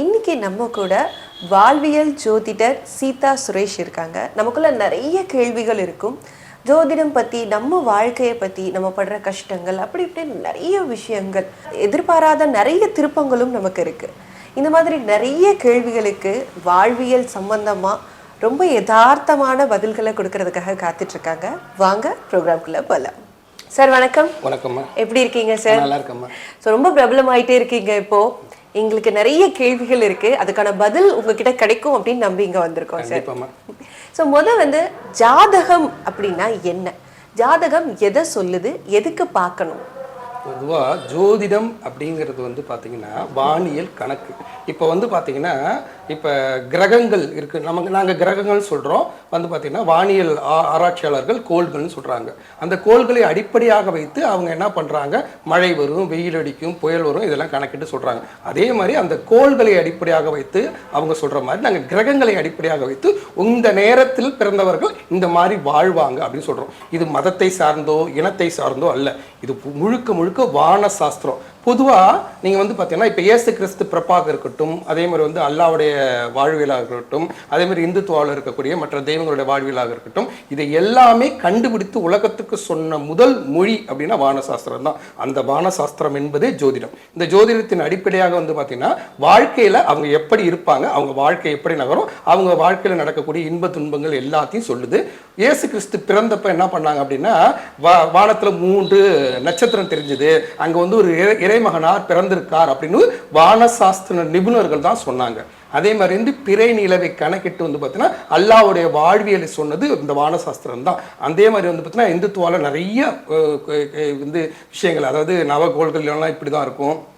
இன்னைக்கு நம்ம கூட வாழ்வியல் ஜோதிடர் சீதா சுரேஷ் இருக்காங்க. நமக்குள்ள நிறைய கேள்விகள் இருக்கும். ஜோதிடம் பத்தி நம்ம வாழ்க்கையை பத்தி நம்ம படுற கஷ்டங்கள் அப்படி இப்படி நிறைய விஷயங்கள் எதிர்பாராத நிறைய திருப்பங்களும் நமக்கு இருக்கு. இந்த மாதிரி நிறைய கேள்விகளுக்கு வாழ்வியல் சம்பந்தமா ரொம்ப யதார்த்தமான பதில்களை கொடுக்கறதுக்காக காத்துட்டு இருக்காங்க வாங்க ப்ரோக்ராம்குள்ள போகலாம் சார் வணக்கம். வணக்கம்மா. எப்படி இருக்கீங்க சார்? நல்லா இருக்கம்மா. ஸோ ரொம்ப பிரபலமாயிட்டே இருக்கீங்க இப்போ. எங்களுக்கு நிறைய கேள்விகள் இருக்கு. அதுக்கான பதில் உங்ககிட்ட கிடைக்கும் அப்படின்னு நம்பி இங்க வந்திருக்கோம் சார் ஸோ முத வந்து ஜாதகம் அப்படின்னா என்ன? ஜாதகம் எதை சொல்லுது? எதுக்கு பார்க்கணும்? பொதுவாக ஜோதிடம் அப்படிங்கிறது வந்து பார்த்தீங்கன்னா வானியல் கணக்கு. இப்போ வந்து பார்த்தீங்கன்னா இப்போ கிரகங்கள் இருக்கு. நமக்கு நாங்கள் கிரகங்கள் சொல்கிறோம் வந்து பார்த்தீங்கன்னா வானியல் ஆ- ஆராய்ச்சியாளர்கள் கோள்கள்னு சொல்கிறாங்க அந்த கோள்களை அடிப்படையாக வைத்து அவங்க என்ன பண்ணுறாங்க மழை வரும் வெயில் அடிக்கும் புயல் வரும் இதெல்லாம் கணக்கிட்டு சொல்கிறாங்க அதே மாதிரி அந்த கோள்களை அடிப்படையாக வைத்து அவங்க சொல்கிற மாதிரி நாங்கள் கிரகங்களை அடிப்படையாக வைத்து இந்த நேரத்தில் பிறந்தவர்கள் இந்த மாதிரி வாழ்வாங்க அப்படின்னு சொல்கிறோம் இது மதத்தை சார்ந்தோ இனத்தை சார்ந்தோ அல்ல. இது முழுக்க முழுக்க முழுக்க வான சாஸ்திரம் பொதுவாக நீங்கள் வந்து பார்த்தீங்கன்னா இப்போ இயேசு கிறிஸ்து பிறப்பாக இருக்கட்டும் அதே மாதிரி வந்து அல்லாவுடைய வாழ்வியலாக இருக்கட்டும் அதே மாதிரி இந்துத்துவாவில் இருக்கக்கூடிய மற்ற தெய்வங்களுடைய வாழ்வியலாக இருக்கட்டும் இதை எல்லாமே கண்டுபிடித்து உலகத்துக்கு சொன்ன முதல் மொழி அப்படின்னா வானசாஸ்திரம் தான். அந்த வானசாஸ்திரம் என்பதே ஜோதிடம். இந்த ஜோதிடத்தின் அடிப்படையாக வந்து பார்த்தீங்கன்னா வாழ்க்கையில் அவங்க எப்படி இருப்பாங்க அவங்க வாழ்க்கை எப்படி நகரும் அவங்க வாழ்க்கையில் நடக்கக்கூடிய இன்ப துன்பங்கள் எல்லாத்தையும் சொல்லுது. இயேசு கிறிஸ்து பிறந்தப்ப என்ன பண்ணாங்க அப்படின்னா வா வானத்தில் மூன்று நட்சத்திரம் தெரிஞ்சது. அங்கே வந்து ஒரு இறை- இறைமகனார் பிறந்திருக்கார் அப்படின்னு வானசாஸ்திர நிபுணர்கள் தான் சொன்னாங்க. அதே மாதிரி வந்து பிறை நிலவை கணக்கிட்டு வந்து பார்த்தீங்கன்னா அல்லாவுடைய வாழ்வியலை சொன்னது இந்த வானசாஸ்திரம் தான். அதே மாதிரி வந்து பார்த்தீங்கன்னா இந்துத்துவால நிறைய வந்து விஷயங்கள் அதாவது நவகோள்கள் எல்லாம் இப்படி தான் இருக்கும்.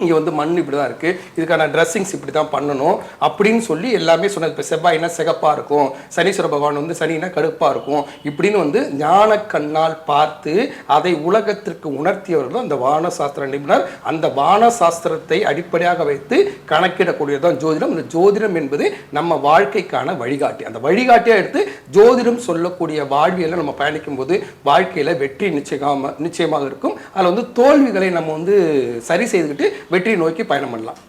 இங்கே வந்து மண் இப்படி தான் இருக்குது இதுக்கான ட்ரெஸ்ஸிங்ஸ் இப்படி தான் பண்ணணும். அப்படின்னு சொல்லி எல்லாமே சொன்னது. இப்போ செவ்வாய்னா சிகப்பாக இருக்கும். சனீஸ்வர பகவான் வந்து சனினா கடுப்பாக இருக்கும். இப்படின்னு வந்து ஞான கண்ணால் பார்த்து அதை உலகத்திற்கு உணர்த்தியவர்கள் அந்த அந்த வானசாஸ்திர நிபுணர் அந்த வானசாஸ்திரத்தை அடிப்படையாக வைத்து கணக்கிடக்கூடியதான் ஜோதிடம். இந்த ஜோதிடம் என்பது நம்ம வாழ்க்கைக்கான வழிகாட்டி. அந்த வழிகாட்டியாக எடுத்து ஜோதிடம் சொல்லக்கூடிய வாழ்வியலை நம்ம பயணிக்கும் போது வாழ்க்கையில் வெற்றி நிச்சயமாக நிச்சயமாக இருக்கும். அதில் வந்து தோல்விகளை நம்ம வந்து சரி செய்துக்கிட்டு வெற்றியை நோக்கி பயணம் பண்ணலாம்.